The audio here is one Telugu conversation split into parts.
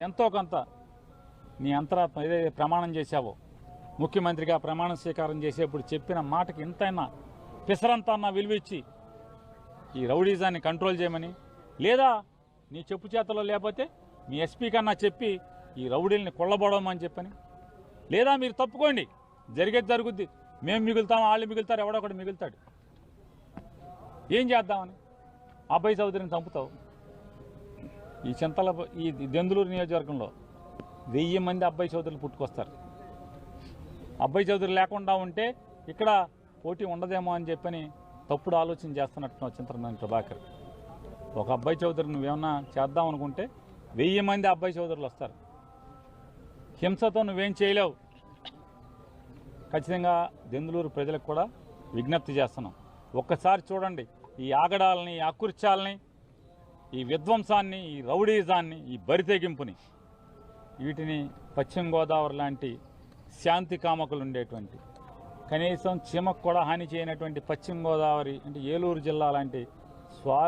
ఎంతో కొంత నీ అంతరాత్మ ఏదైతే ప్రమాణం చేశావో ముఖ్యమంత్రిగా ప్రమాణ స్వీకారం చేసేప్పుడు చెప్పిన మాటకి ఇంతైనా పిసరంతన్నా విలువిచ్చి ఈ రౌడీజాన్ని కంట్రోల్ చేయమని లేదా నీ చెప్పు చేతలో లేకపోతే మీ ఎస్పీ కన్నా చెప్పి ఈ రౌడీల్ని కొల్లబోడమని చెప్పని. లేదా మీరు తప్పుకోండి జరిగేది జరుగుద్ది. మేము మిగులుతాం వాళ్ళు మిగులుతారు ఎవడో మిగులుతాడు. ఏం చేద్దామని? అబ్బాయి చౌదరిని చంపుతావు. ఈ చింతల ఈ దెందులూరు నియోజకవర్గంలో వెయ్యి మంది అబ్బాయి చౌదరులు పుట్టుకొస్తారు. అబ్బాయి చౌదరి లేకుండా ఉంటే ఇక్కడ పోటీ ఉండదేమో అని చెప్పని తప్పుడు ఆలోచన చేస్తున్నట్టు చింతన ప్రభాకర్. ఒక అబ్బాయి చౌదరి నువ్వేమన్నా చేద్దాం అనుకుంటే వెయ్యి మంది అబ్బాయి చౌదరులు వస్తారు. హింసతో నువ్వేం చేయలేవు. ఖచ్చితంగా దెందులూరు ప్రజలకు కూడా విజ్ఞప్తి చేస్తున్నాం. ఒక్కసారి చూడండి ఈ ఆగడాలని ఈ అకృత్యాలని ఈ విధ్వంసాన్ని ఈ రౌడీజాన్ని ఈ బరితెగింపుని వీటిని పశ్చిమ గోదావరి లాంటి శాంతి కామకులు ఉండేటువంటి కనీసం చీమకు కూడా హాని చేయనటువంటి పశ్చిమ గోదావరి అంటే ఏలూరు జిల్లా లాంటి స్వా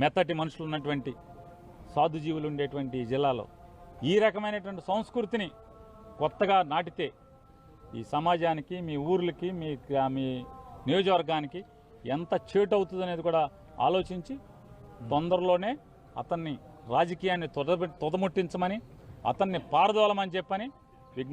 మెత్తటి మనుషులు ఉన్నటువంటి సాధుజీవులు ఉండేటువంటి ఈ జిల్లాలో ఈ రకమైనటువంటి సంస్కృతిని కొత్తగా నాటితే ఈ సమాజానికి మీ ఊర్లకి మీ మీ నియోజకవర్గానికి ఎంత చేటు అవుతుంది అనేది కూడా ఆలోచించి తొందరలోనే అతన్ని రాజకీయాన్ని తొద తొదముట్టించమని అతన్ని పారదోలమని చెప్పని విజ్ఞప్తి